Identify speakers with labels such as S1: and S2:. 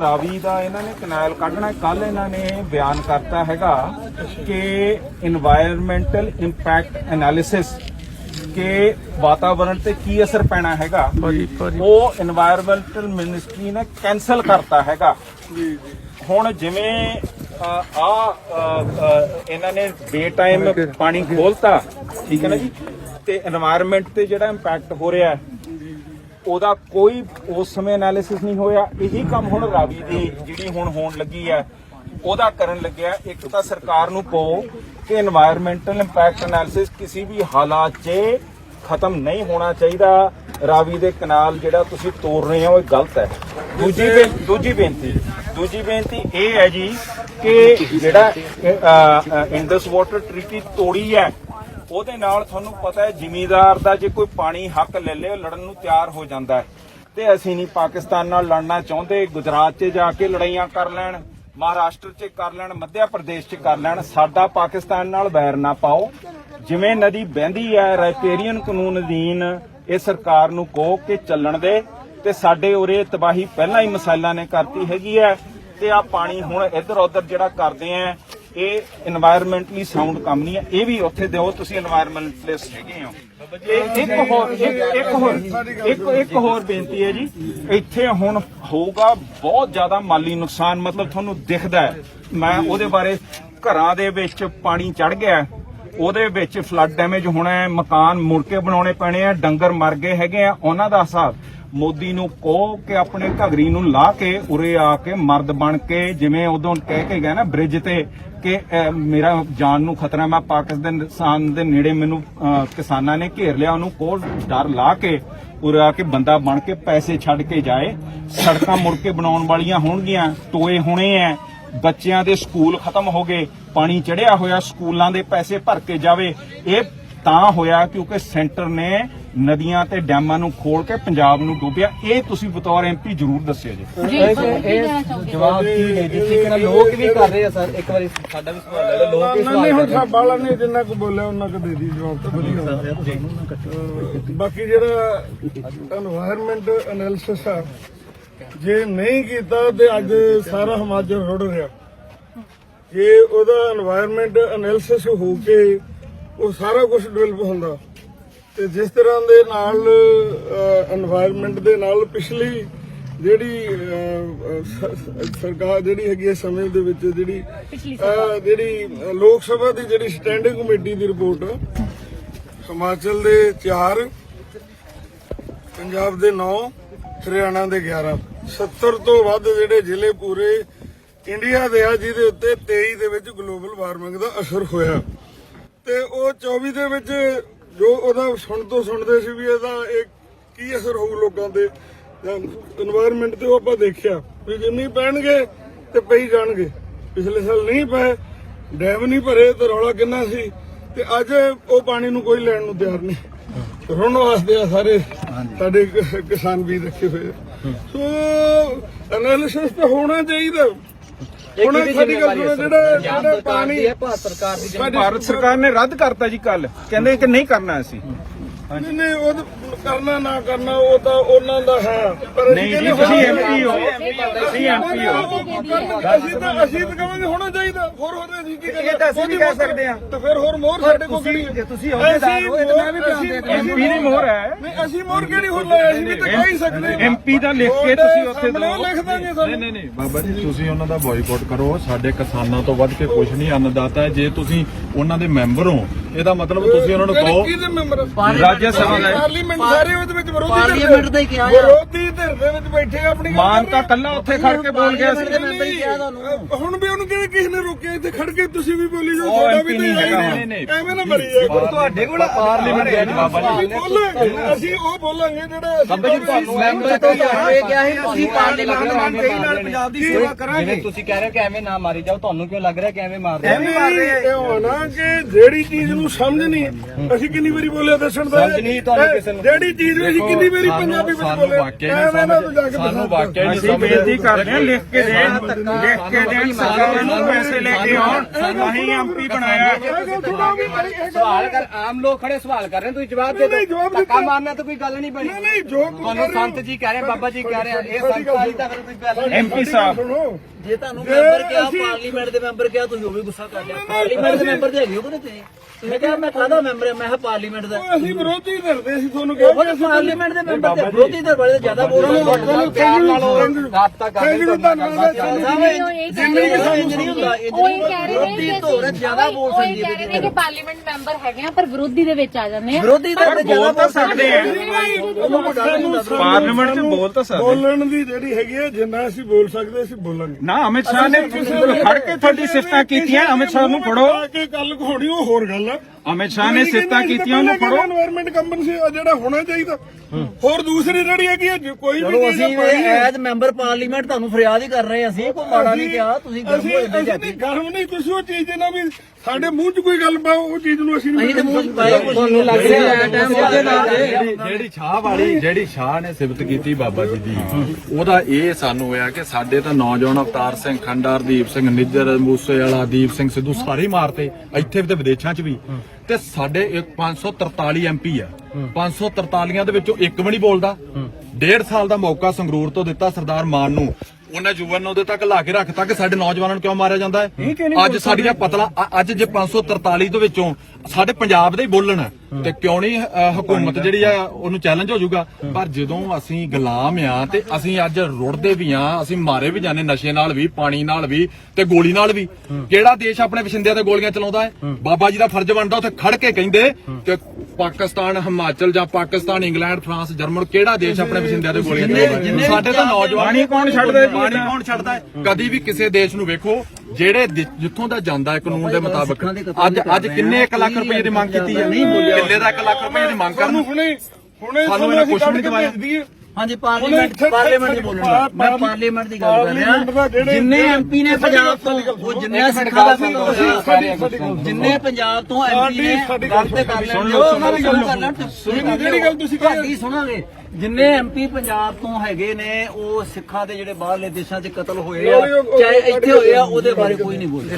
S1: ਰਾਵੀ ਦਾ ਇਹਨਾਂ ਨੇ ਕਨਾਲ ਕੱਢਣਾ ਕੱਲ ਇਹਨਾਂ ਨੇ ਬਿਆਨ ਕਰਤਾ ਹੈਗਾ ਕਿ এনवायरमेंटल ਇੰਪੈਕਟ ਐਨਾਲਿਸਿਸ ਕਿ ਵਾਤਾਵਰਣ ਤੇ ਕੀ ਅਸਰ ਪੈਣਾ ਹੈਗਾ ਉਹ এনवायरमेंटਲ ਮਿਨਿਸਟਰੀ ਨੇ ਕੈਨਸਲ ਕਰਤਾ ਹੈਗਾ। ਹੁਣ ਜਿਵੇਂ ਆ ਇਹਨਾਂ ਨੇ ਬੇ ਟਾਈਮ ਪਾਣੀ ਖੋਲਤਾ ਠੀਕ ਹੈ ਨਾ ਜੀ? ਤੇ এনवायरमेंट ਤੇ ਜਿਹੜਾ ਇੰਪੈਕਟ ਹੋ ਰਿਹਾ ਹੈ ਉਹਦਾ ਕੋਈ ਉਸ ਸਮੇਂ ਐਨਾਲਿਸਿਸ ਨਹੀਂ ਹੋਇਆ। ਇਹੀ ਕੰਮ ਹੁਣ ਰਾਵੀ ਦੀ ਜਿਹੜੀ ਹੁਣ ਹੋਣ ਲੱਗੀ ਹੈ ਉਹਦਾ ਕਰਨ ਲੱਗਿਆ। ਇੱਕ ਤਾਂ ਸਰਕਾਰ ਨੂੰ ਕਹੋ ਕਿ এনवायरमेंटल ਇੰਪੈਕਟ ਐਨਾਲਿਸਿਸ ਕਿਸੇ ਵੀ ਹਾਲਾਤ 'ਚ ਖਤਮ ਨਹੀਂ ਹੋਣਾ ਚਾਹੀਦਾ। ਰਾਵੀ ਦੇ ਕਨਾਲ ਜਿਹੜਾ ਤੁਸੀਂ ਤੋੜ ਰਹੇ ਹੋ ਇਹ ਗਲਤ ਹੈ। ਦੂਜੀ ਦੂਜੀ ਬੇਨਤੀ ਦੂਜੀ ਬੇਨਤੀ ਇਹ ਹੈ ਜੀ ਕਿ ਜਿਹੜਾ ਇੰਡਸ ਵਾਟਰ ਟ੍ਰੀਟੀ ਤੋੜੀ ਹੈ ਉਹਦੇ ਨਾਲ ਤੁਹਾਨੂੰ ਪਤਾ ਹੈ, ਜ਼ਿਮੀਦਾਰ ਦਾ ਜੇ ਕੋਈ ਪਾਣੀ ਹੱਕ ਲੈ ਲੇ, ਉਹ ਲੜਨ ਨੂੰ ਤਿਆਰ ਹੋ ਜਾਂਦਾ ਹੈ। ਤੇ ਅਸੀਂ ਨਹੀਂ ਪਾਕਿਸਤਾਨ ਨਾਲ ਲੜਨਾ ਚਾਹੁੰਦੇ, ਗੁਜਰਾਤ 'ਚ ਜਾ ਕੇ ਲੜਾਈਆਂ ਕਰ ਲੈਣ, ਮਹਾਰਾਸ਼ਟਰ 'ਚ ਕਰ ਲੈਣ, ਮੱਧਿਆ ਪ੍ਰਦੇਸ਼ 'ਚ ਕਰ ਲੈਣ, ਸਾਡਾ ਪਾਕਿਸਤਾਨ ਨਾਲ ਵੈਰ ਨਾ ਪਾਓ। ਜਿਵੇਂ ਨਦੀ ਬਹਿੰਦੀ ਹੈ ਰਾਈਪੇਰੀਅਨ ਕਾਨੂੰਨ ਅਧੀਨ ਇਹ ਸਰਕਾਰ ਨੂੰ ਕਹੋ ਕਿ ਚੱਲਣ ਦੇ, ਤੇ ਸਾਡੇ ਉਰੇ ਤਬਾਹੀ ਪਹਿਲਾਂ ਹੀ ਮਸਾਇਲਾਂ ਨੇ ਕਰਤੀ ਹੈਗੀ ਹੈ, ਤੇ ਆ ਪਾਣੀ ਹੁਣ ਇੱਧਰ ਉੱਧਰ ਜਿਹੜਾ ਕਰਦੇ ਆ ਇਹ এনवायरमेंटਲੀ ਸਾਊਂਡ ਕੰਮ ਨਹੀਂ ਹੈ। ਇਹ ਵੀ ਉੱਥੇ ਦਿਓ, ਤੁਸੀਂ এনवायरमेंटਲਿਸਟ ਹੈਗੇ ਹੋ। ਇੱਕ ਹੋਰ ਇੱਕ ਹੋਰ, ਇੱਕ ਇੱਕ ਹੋਰ ਬੇਨਤੀ ਹੈ ਜੀ। ਇੱਥੇ ਹੁਣ ਹੋਊਗਾ ਬਹੁਤ ਜ਼ਿਆਦਾ ਮਾਲੀ ਨੁਕਸਾਨ, ਮਤਲਬ ਤੁਹਾਨੂੰ ਦਿਖਦਾ ਹੈ। ਮੈਂ ਉਹਦੇ ਬਾਰੇ ਘਰਾਂ ਦੇ ਵਿੱਚ ਪਾਣੀ ਚੜ ਗਿਆ ਉਹਦੇ ਵਿੱਚ ਫਲੱਡ ਡੈਮੇਜ ਹੋਣਾ ਹੈ, ਮਕਾਨ ਮੁੜਕੇ ਬਣਾਉਣੇ ਪੈਣੇ ਆ, ਡੰਗਰ ਮਰ ਗਏ ਹੈਗੇ ਆ। ਉਹਨਾਂ ਦਾ ਹਿਸਾਬ ਮੋਦੀ ਨੂੰ ਕਹੋ ਕਿ ਆਪਣੇ ਘਗਰੀ ਨੂੰ ਲਾ ਕੇ ਉਰੇ ਆ ਕੇ ਮਰਦ ਬਣ ਕੇ, ਜਿਵੇਂ ਉਦੋਂ ਕਹਿ ਕੇ ਗਿਆ ਨਾ ਬ੍ਰਿਜ ਤੇ ਕਿ ਮੇਰਾ ਜਾਨ ਨੂੰ ਖਤਰਾ, ਮੈਂ ਪਾਕਿਸਤਾਨ ਦੇ ਨੇੜੇ ਮੈਨੂੰ ਕਿਸਾਨਾਂ ਨੇ ਘੇਰ ਲਿਆ, ਉਹਨੂੰ ਕੋਲ ਡਰ ਲਾ ਕੇ ਉਰੇ ਆ ਕੇ ਬੰਦਾ ਬਣ ਕੇ ਪੈਸੇ ਛੱਡ ਕੇ ਜਾਏ। ਸੜਕਾਂ ਮੁੜ ਕੇ ਬਣਾਉਣ ਵਾਲੀਆਂ ਹੋਣਗੀਆਂ, ਟੋਏ ਹੋਣੇ ਐ, ਬੱਚਿਆਂ ਦੇ ਸਕੂਲ ਖਤਮ ਹੋ ਗਏ, ਪਾਣੀ ਚੜਿਆ ਹੋਇਆ, ਸਕੂਲਾਂ ਦੇ ਪੈਸੇ ਭਰ ਕੇ ਜਾਵੇ। ਇਹ ਤਾਂ ਹੋਇਆ ਕਿਉਂਕਿ ਸੈਂਟਰ ਨੇ ਨਦੀਆਂ ਤੇ ਡੈਮਾਂ ਨੂੰ ਖੋਲ ਕੇ ਪੰਜਾਬ ਨੂੰ ਡੋਬਿਆ। ਇਹ ਤੁਸੀਂ ਬਤੌਰ ਐਮਪੀ ਜ਼ਰੂਰ ਦੱਸਿਓ ਜੀ।
S2: ਜਵਾਬ
S3: ਜਿੰਨਾ ਕੋ ਬੋਲਿਆ ਉਹਨਾਂ ਕੋ ਬਾਕੀ ਜਿਹੜਾ এনवायरमेंट ਐਨਾਲਿਸਿਸ ਆ ਜੇ ਨਹੀਂ ਕੀਤਾ ਤੇ ਅੱਜ ਸਾਰਾ ਹਿਮਾਚਲ ਰੁੜ ਰਿਹਾ। ਜੇ ਉਹਦਾ এনवायरमेंट ਐਨਾਲਿਸਿਸ ਹੋ ਕੇ ਉਹ ਸਾਰਾ ਕੁਝ ਡਿਵੈਲਪ ਹੁੰਦਾ ਤੇ ਜਿਸ ਤਰ੍ਹਾਂ ਦੇ ਨਾਲ এনवायरमेंट ਦੇ ਨਾਲ ਪਿਛਲੀ ਜਿਹੜੀ ਸਰਕਾਰ ਜਿਹੜੀ ਹੈਗੀ ਇਸ ਸਮੇਂ ਦੇ ਵਿੱਚ ਜਿਹੜੀ ਜਿਹੜੀ ਲੋਕ ਸਭਾ ਦੀ ਜਿਹੜੀ ਸਟੈਂਡਿੰਗ ਕਮੇਟੀ ਦੀ ਰਿਪੋਰਟ ਹਿਮਾਚਲ ਦੇ 4 ਪੰਜਾਬ ਦੇ 9 ਹਰਿਆਣਾ ਦੇ 11 70 ਤੋਂ ਵੱਧ ਜਿਹੜੇ ਜ਼ਿਲ੍ਹੇ ਪੂਰੇ ਇੰਡੀਆ ਦੇ ਆ ਜਿਹਦੇ ਉੱਤੇ 23 ਦੇ ਵਿੱਚ ਗਲੋਬਲ ਵਾਰਮਿੰਗ ਦਾ ਅਸਰ ਹੋਇਆ। ਤੇ ਉਹ 24 ਦੇ ਵਿੱਚ ਜੋ ਉਹਦਾ ਸੁਣ ਤੋਂ ਸੁਣਦੇ ਸੀ ਵੀ ਇਹਦਾ ਇਹ ਕੀ ਅਸਰ ਹੋਊ ਲੋਕਾਂ ਦੇ এনवायरमेंट ਤੇ ਆਪਾਂ ਦੇਖਿਆ ਵੀ ਜੇ ਪੈਣਗੇ ਤੇ ਪਈ ਜਾਣਗੇ। ਪਿਛਲੇ ਸਾਲ ਨਹੀਂ ਪਏ ਡੈਮ ਨਹੀਂ ਭਰੇ ਤੇ ਰੌਲਾ ਕਿੰਨਾ ਸੀ ਤੇ ਅੱਜ ਉਹ ਪਾਣੀ ਨੂੰ ਕੋਈ ਲੈਣ ਨੂੰ ਤਿਆਰ ਨਹੀਂ। ਰੋਣ ਵਾਸਤੇ ਆ ਸਾਰੇ ਸਾਡੇ ਕਿਸਾਨ ਵੀ ਰੱਖੇ ਹੋਏ ਸੋ ਐਨਾਲਿਸਿਸ ਤਾਂ ਹੋਣਾ ਚਾਹੀਦਾ। ਹੁਣ ਸਾਡੀ ਗੱਲ ਸੁਣੋ ਜਿਹੜਾ ਜਿਹੜਾ ਪਾਣੀ
S2: ਹੈ ਭਾਰਤ ਸਰਕਾਰ ਦੀ
S1: ਭਾਰਤ ਸਰਕਾਰ ਨੇ ਰੱਦ ਕਰਤਾ ਜੀ ਕੱਲ ਕਹਿੰਦੇ ਕਿ ਨਹੀਂ ਕਰਨਾ ਅਸੀਂ।
S3: ਨਹੀਂ ਨਹੀਂ ਉਹ ਤਾਂ ਕਰਨਾ ਨਾ ਕਰਨਾ ਉਹ ਤਾਂ ਉਹਨਾਂ ਦਾ ਹੈ। ਪਰ
S1: ਨਹੀਂ ਜੀ ਤੁਸੀਂ ਐਮਪੀ ਹੋ। ਤੁਸੀਂ ਐਮਪੀ ਹੋ।
S3: ਅਸੀਂ ਤਾਂ ਅਸੀਂ ਤਾਂ ਕਹਾਂਗੇ ਹੋਣਾ ਚਾਹੀਦਾ। ਹੋਰ ਹੋਰ ਅਸੀਂ ਕੀ
S1: ਇਹ ਤਾਂ ਅਸੀਂ ਵੀ ਕਹਿ ਸਕਦੇ ਹਾਂ।
S3: ਤਾਂ ਫਿਰ ਹੋਰ ਮੋਹਰ ਸਾਡੇ ਕੋਲ ਕਿਹੜੀ
S2: ਜੇ ਤੁਸੀਂ ਅਹੁਦੇਦਾਰ ਹੋ, ਇਹ ਤਾਂ ਮੈਂ ਵੀ ਬਿਆਨ ਦੇ ਰਿਹਾ।
S1: ਐਮਪੀ ਦੀ ਮੋਹਰ ਹੈ।
S3: ਨਹੀਂ ਅਸੀਂ ਮੋਹਰ ਕਿਹੜੀ ਹੋਰ ਲਾਇਆ? ਅਸੀਂ ਵੀ ਤਾਂ ਕਹਿ ਹੀ ਸਕਦੇ।
S1: ਐਮਪੀ ਦਾ ਲਿਖ ਕੇ ਤੁਸੀਂ ਉੱਥੇ ਦਿਓ
S3: ਲਿਖ ਦਾਂਗੇ ਸਾਨੂੰ।
S4: ਨਹੀਂ ਨਹੀਂ ਬਾਬਾ ਜੀ ਤੁਸੀਂ ਉਹਨਾਂ ਦਾ ਬਾਈਕਾਟ ਕਰੋ। ਸਾਡੇ ਕਿਸਾਨਾਂ ਤੋਂ ਵੱਧ ਕੇ ਕੁਝ ਨਹੀਂ ਅੰਨਦਾਤਾ ਹੈ। ਜੇ ਤੁਸੀਂ ਉਹਨਾਂ ਦੇ ਮੈਂਬਰ ਹੋ ਇਹਦਾ ਮਤਲਬ ਤੁਸੀਂ ਉਹਨਾਂ ਨੂੰ ਕਹੋ।
S3: ਕਿਹਦੇ ਮੈਂਬਰ?
S1: ਰਾਜ ਸਭਾ ਦਾ
S3: ਪਾਰਲੀਮੈਂਟ ਸਾਰੇ ਉਹਦੇ ਵਿੱਚ ਵਿਰੋਧੀ ਧਿਰ ਦੇ-
S2: ਪਾਰਲੀਮੈਂਟ ਦਾ ਹੀ ਕਿਹਾ।
S3: ਵਿਰੋਧੀ ਧਿਰ ਦੇ ਵਿੱਚ ਬੈਠੇ ਆਪਣੀ
S1: ਮਾਨ ਤਾਂ। ਕੱਲਾ ਉੱਥੇ ਖੜ ਕੇ ਬੋਲ ਗਿਆ ਸੀ।
S3: ਹੁਣ ਵੀ ਉਹਨੂੰ ਕਿਹਨੇ ਕਿਸੇ ਨੇ ਰੋਕਿਆ? ਇੱਥੇ ਖੜ ਕੇ ਤੁਸੀਂ ਵੀ ਬੋਲੀ ਜਾਓ
S1: ਉਹ
S3: ਤੁਹਾਡਾ ਵੀ
S1: ਨਹੀਂ।
S3: ਹੈ
S4: ਨਹੀਂ, ਨਹੀਂ।
S3: ਐਵੇਂ ਨਾ ਮਰੀ ਜਾ
S2: ਤੁਹਾਡੇ ਕੋਲ
S4: ਪਾਰਲੀਮੈਂਟ ਦੇ ਵਿੱਚ ਬਾਬਾ ਜੀ।
S3: ਅਸੀਂ ਉਹ ਬੋਲਾਂਗੇ ਜਿਹੜਾ ਅਸੀਂ
S2: ਮੈਂਬਰ ਤੋਂ ਤੁਹਾਨੂੰ ਇਹ ਕਿਹਾ ਸੀ ਤੁਸੀਂ ਪਾਰਲੀਮੈਂਟ ਦੇ ਮੈਂਬਰ
S3: ਪੰਜਾਬ ਦੀ ਸੇਵਾ
S2: ਜਿਵੇਂ ਤੁਸੀਂ ਕਹਿ ਰਹੇ ਹੋ ਕਿ ਐਵੇਂ ਨਾ ਮਾਰੀ ਜਾਓ। ਤੁਹਾਨੂੰ ਕਿਉਂ ਲੱਗ ਰਿਹਾ ਕਿ ਐਵੇਂ ਮਾਰ ਰਹੇ
S3: ਐਵੇਂ ਮਾਰ ਰਹੇ ਇਹ ਹੋਣਾ ਕਿ ਜਿਹੜੀ ਚੀਜ਼ ਨੂੰ ਸਮਝ ਨਹੀਂ। ਅਸੀਂ ਕਿੰਨੀ ਵਾਰੀ ਬੋਲਿਆ ਦੱਸਣ ਦਾ?
S2: ਸਮਝ ਨਹੀਂ ਤੁਹਾਨੂੰ ਕਿਸੇ ਨੂੰ।
S3: ਜਿਹੜੀ ਚੀਜ਼ ਵੀ ਅਸੀਂ ਕਿੰਨੀ ਵਾਰੀ ਪੰਜਾਬੀ ਵਿੱਚ
S4: ਸਾਨੂੰ
S3: ਬੋਲੇ
S4: ਵਾਕਿਆ
S3: ਐਵੇਂ ਨਾ ਤੂੰ ਜਾ
S4: ਨਹੀਂ
S3: ਕੇ
S4: ਸਾਨੂੰ। ਵਾਕਿਆ ਨਹੀਂ
S1: ਅਸੀਂ ਬੇਨਤੀ ਕਰਦੇ ਹਾਂ? ਲਿਖ ਕੇ ਦੇਣ ਲਿਖ ਕੇ ਦੇਣ ਸਰਕਾਰ ਨੂੰ ਪੈਸੇ ਲੈ ਕੇ ਆਉਣ। ਅਸੀਂ ਐਮਪੀ ਬਣਾਇਆ
S2: ਸਵਾਲ ਕਰ ਆਮ ਲੋਕ ਖੜੇ ਸਵਾਲ ਕਰ ਰਹੇ ਤੁਸੀਂ ਜਵਾਬ ਦੇ
S3: ਨਹੀਂ, ਜਵਾਬ
S2: ਦਿਓ।
S3: ਦਿੱਤਾ।
S2: ਧੱਕਾ ਮਾਰਨਾ ਤਾਂ ਕੋਈ ਗੱਲ ਨਹੀਂ ਬਣੀ।
S3: ਨਹੀਂ ਨਹੀਂ ਜੋ ਕੁਝ
S2: ਤੁਹਾਨੂੰ
S3: ਕਰ ਰਹੇ ਹੋ-
S2: ਸੰਤ ਜੀ ਕਹਿ ਰਹੇ ਬਾਬਾ ਜੀ ਕਹਿ ਰਹੇ ਇਹ ਸੰਤ ਵਾਲੀ ਤਾਂ ਫਿਰ ਕੋਈ ਗੱਲ ਨਹੀਂ
S1: ਐਮਪੀ ਸਾਹਿਬ
S3: ਸੁਣੋ।
S5: ਜੇ ਤੁਹਾਨੂੰ ਮੈਂਬਰ ਕਿਹਾ ਪਾਰਲੀਮੈਂਟ ਦੇ ਮੈਂਬਰ ਕਿਹਾ ਤੁਸੀਂ ਉਹ ਵੀ ਗੁੱਸਾ ਕਰ ਲਿਆ। ਪਾਰਲੀਮੈਂਟ ਦੇ ਮੈਂਬਰ ਤੇ ਹੈਗੇ ਹੋ ਕਿ ਨਹੀਂ ਤੁਸੀਂ ਤੁਸੀਂ ਕਿਹਾ ਮੈਂ ਕਾਹਦਾ ਮੈਂਬਰ ਹਾਂ ਮੈਂ ਕਿਹਾ ਪਾਰਲੀਮੈਂਟ ਦਾ।
S3: ਉਹ ਅਸੀਂ ਵਿਰੋਧੀ ਧਿਰਦੇ ਅਸੀਂ ਤੁਹਾਨੂੰ ਕਿਹਾ
S5: ਉਹ ਤਾਂ ਪਾਰਲੀਮੈਂਟ ਦੇ ਮੈਂਬਰ ਤੇ ਵਿਰੋਧੀ ਧਿਰ ਵਾਲੇ ਜ਼ਿਆਦਾ ਬੋਲ ਰਹੇ ਨੇ।
S2: ਪਿਆਰ ਨਾਲ ਰਾਬਤਾ ਕਰ
S3: ਹੈ
S5: ਜ਼ਿੰਦਗੀ ਵਿੱਚ ਇੰਜ ਨਹੀਂ ਹੁੰਦਾ
S6: ਉਹ ਇਹ ਕਹਿ ਰਹੇ ਨੇ।
S5: ਵਿਰੋਧੀ
S6: ਕਿ
S5: ਧਿਰ ਜ਼ਿਆਦਾ ਬੋਲ ਸਕਦੀ
S6: ਕਹਿ ਰਹੇ ਨੇ ਕਿ ਪਾਰਲੀਮੈਂਟ ਮੈਂਬਰ ਹੈਗੇ ਆ ਪਰ ਵਿਰੋਧੀ ਦੇ ਵਿੱਚ ਆ ਜਾਂਦੇ ਆ
S5: ਵਿਰੋਧੀ ਤੇ ਜ਼ਿਆਦਾ
S1: ਬੋਲ ਤਾਂ ਸਕਦੇ ਆ ਪਾਰਲੀਮੈਂਟ 'ਚ ਬੋਲ ਤਾਂ ਸਕਦੇ
S3: ਬੋਲਣ ਦੀ ਜਿਹੜੀ ਹੈਗੀ ਹੈ ਜਿੰਨਾ ਅਸੀਂ ਬੋਲ ਸਕਦੇ ਅਸੀਂ ਬੋਲਾਂਗੇ।
S1: ਨਾ ਅਮਿਤ ਸ਼ਾਹ ਨੇ ਖੜ ਕੇ ਤੁਹਾਡੀ ਸਿਫਤਾਂ ਕੀਤੀਆਂ। ਅਮਿਤ ਸ਼ਾਹ ਨੂੰ ਫੜੋ।
S3: ਕੱਲ ਹੋਣੀ ਉਹ ਹੋਰ ਗੱਲ ਆ।
S1: ਅਮਿਤ ਸ਼ਾਹ ਨੇ ਸਿਫਤਾਂ ਕੀਤੀਆਂ ਉਹਨੂੰ ਫੜੋ।
S3: এনवायरमेंट ਕੰਪਨਸੇਸ਼ਨ ਜਿਹੜਾ ਹੋਣਾ ਚਾਹੀਦਾ। ਹੋਰ ਦੂਸਰੀ ਜਿਹੜੀ ਹੈਗੀ ਹੈ ਜੇ ਕੋਈ ਵੀ
S5: ਚਲੋ
S3: ਚੀਜ਼
S5: ਅਸੀਂ ਐਜ਼ ਮੈਂਬਰ ਪਾਰਲੀਮੈਂਟ ਤੁਹਾਨੂੰ ਫਰਿਆਦ ਹੀ ਕਰ ਰਹੇ ਹਾਂ। ਅਸੀਂ ਕੋਈ ਮਾੜਾ ਨਹੀਂ ਕਿਹਾ ਤੁਸੀਂ ਗਰਮ
S3: ਹੋਏ
S5: ਨਹੀਂ ਜਾਂਦੇ
S3: ਗਰਮ ਨਹੀਂ ਤੁਸੀਂ ਉਹ ਚੀਜ਼ ਦੇ ਨਾਲ ਵੀ ਸਾਡੇ ਮੂੰਹ 'ਚ ਕੋਈ ਗੱਲ ਪਾਓ ਉਹ ਚੀਜ਼ ਨੂੰ ਅਸੀਂ
S5: ਅਸੀਂ ਮੂੰਹ 'ਚ ਪਾਏ ਕੁਝ
S2: ਨਹੀਂ। ਲੱਗ ਰਿਹਾ। ਟਾਈਮ ਉਹਦੇ ਨਾਲ
S4: ਜਿਹੜੀ ਛਾਹ ਵਾਲੀ ਜਿਹੜੀ ਛਾਹ ਨੇ ਸਿਫਤ ਕੀਤੀ ਬਾਬਾ ਜੀ ਦੀ ਉਹਦਾ ਇਹ ਸਾਨੂੰ ਹੋਇਆ ਕਿ ਸਾਡੇ ਤਾਂ ਨੌਜਵਾਨ ਅਵਤਾਰ ਸਿੰਘ ਖੰਡਾਰ ਦੀਪ ਸਿੰਘ ਨਿੱਜਰ ਮੂਸੇ ਵਾਲਾ ਦੀਪ ਸਿੰਘ ਸਿੱਧੂ ਸਾਰੇ ਹੀ ਮਾਰਤੇ ਇੱਥੇ ਵੀ ਤੇ ਵਿਦੇਸ਼ਾਂ 'ਚ ਵੀ। ਤੇ ਸਾਡੇ ਇੱਕ 543 ਐਮਪੀ ਆ। 543 ਦੇ ਵਿੱਚੋਂ ਇੱਕ ਵੀ ਨਹੀਂ ਬੋਲਦਾ। ਡੇਢ ਸਾਲ ਦਾ ਮੌਕਾ ਸੰਗਰੂਰ ਤੋਂ ਦਿੱਤਾ ਸਰਦਾਰ ਮਾਨ ਨੂੰ। ਉਹਨਾਂ ਜੁਵਨ ਨੂੰ ਉਹਦੇ ਤੱਕ ਲਾ ਕੇ ਰੱਖਤਾ ਕਿ ਸਾਡੇ ਨੌਜਵਾਨਾਂ ਨੂੰ ਕਿਉਂ ਮਾਰਿਆ ਜਾਂਦਾ ਹੈ? ਅੱਜ ਸਾਡੀਆਂ ਪਤਲਾ ਅੱਜ ਜੇ 543 ਦੇ ਵਿੱਚੋਂ ਸਾਡੇ ਪੰਜਾਬ ਦੇ ਹੀ ਬੋਲਣ ਤੇ ਕਿਉਂ ਨਹੀਂ ਹਕੂਮਤ ਜਿਹੜੀ ਆ ਉਹਨੂੰ ਚੈਲੰਜ ਹੋ ਜਾਊਗਾ? ਪਰ ਜਦੋਂ ਅਸੀਂ ਗੁਲਾਮ ਆ ਤੇ ਅਸੀਂ ਅੱਜ ਰੁੜਦੇ ਵੀ ਆ ਅਸੀਂ ਮਾਰੇ ਵੀ ਜਾਂਦੇ ਨਸ਼ੇ ਨਾਲ ਵੀ ਪਾਣੀ ਨਾਲ ਵੀ ਤੇ ਗੋਲੀ ਨਾਲ ਵੀ। ਕਿਹੜਾ ਦੇਸ਼ ਆਪਣੇ ਵਸਿੰਦਿਆਂ ਤੇ ਗੋਲੀਆਂ ਚਲਾਉਂਦਾ ਹੈ? ਬਾਬਾ ਜੀ ਦਾ ਫਰਜ਼ ਬਣਦਾ ਉੱਥੇ ਖੜ ਕੇ ਕਹਿੰਦੇ ਕਿ ਪਾਕਿਸਤਾਨ ਹਿਮਾਚਲ ਜਾਂ ਪਾਕਿਸਤਾਨ ਇੰਗਲੈਂਡ ਫਰਾਂਸ ਜਰਮਨ ਕਿਹੜਾ ਦੇਸ਼ ਆਪਣੇ ਵਸਿੰਦਿਆਂ ਤੇ ਗੋਲੀਆਂ ਚਲਾਉਂਦਾ ਹੈ? ਸਾਡੇ ਤਾਂ ਨੌਜਵਾਨ
S1: ਪਾਣੀ ਕੌਣ ਛੱਡਦਾ ਜੀ
S4: ਪਾਣੀ ਕੌਣ ਛੱਡਦਾ ਹੈ? ਕਦੀ ਵੀ ਕਿਸੇ ਦੇਸ਼ ਨੂੰ ਵੇਖੋ ਜਿਹੜੇ ਜਿੱਥੋਂ ਦਾ ਜਾਂਦਾ ਹੈ ਕਾਨੂੰਨ ਦੇ ਮੁਤਾਬਕ। ਅੱਜ ਅੱਜ ਕਿੰਨੇ 1 ਲੱਖ ਰੁਪਏ ਦੀ ਮੰਗ ਕੀਤੀ ਹੈ? ਕਿੱਲੇ ਦਾ 1 ਲੱਖ ਰੁਪਏ ਦੀ ਮੰਗ ਕਰਨ।
S3: ਹੁਣੇ ਹੁਣੇ
S4: ਸਾਨੂੰ ਇਹਨਾਂ ਵੀ ਨਹੀਂ ਦਵਾਇਆ।
S5: ਹਾਂਜੀ ਪਾਰਲੀਮੈਂਟ ਪਾਰਲੀਮੈਂਟ ਦੀ ਬੋਲਣਾ ਮੈਂ ਪਾਰਲੀਮੈਂਟ ਦੀ ਗੱਲ ਕਰ ਰਿਹਾ। ਜਿੰਨੇ ਐਮਪੀ ਨੇ ਪੰਜਾਬ ਤੋਂ ਉਹ ਜਿੰਨੇ ਸਿੱਖਾਂ ਦਾ ਜਿੰਨੇ ਪੰਜਾਬ ਤੋਂ ਐਮਪੀ ਨੇ ਗੱਲ ਤੇ ਕਰ ਲੈਣ ਉਹਨਾਂ ਦੀ ਗੱਲ ਕਰ ਤੁਸੀਂ
S3: ਜਿਹੜੀ ਗੱਲ ਤੁਸੀਂ
S5: ਤੁਹਾਡੀ ਸੁਣਾਂਗੇ ਜਿੰਨੇ ਐਮਪੀ ਪੰਜਾਬ ਤੋਂ ਹੈਗੇ ਨੇ ਉਹ ਸਿੱਖਾਂ ਦੇ ਜਿਹੜੇ ਬਾਹਰਲੇ ਦੇਸ਼ਾਂ 'ਚ ਕਤਲ ਹੋਏ ਆ ਚਾਹੇ ਇੱਥੇ ਹੋਏ ਆ ਉਹਦੇ ਬਾਰੇ ਕੋਈ ਨਹੀਂ ਬੋਲਿਆ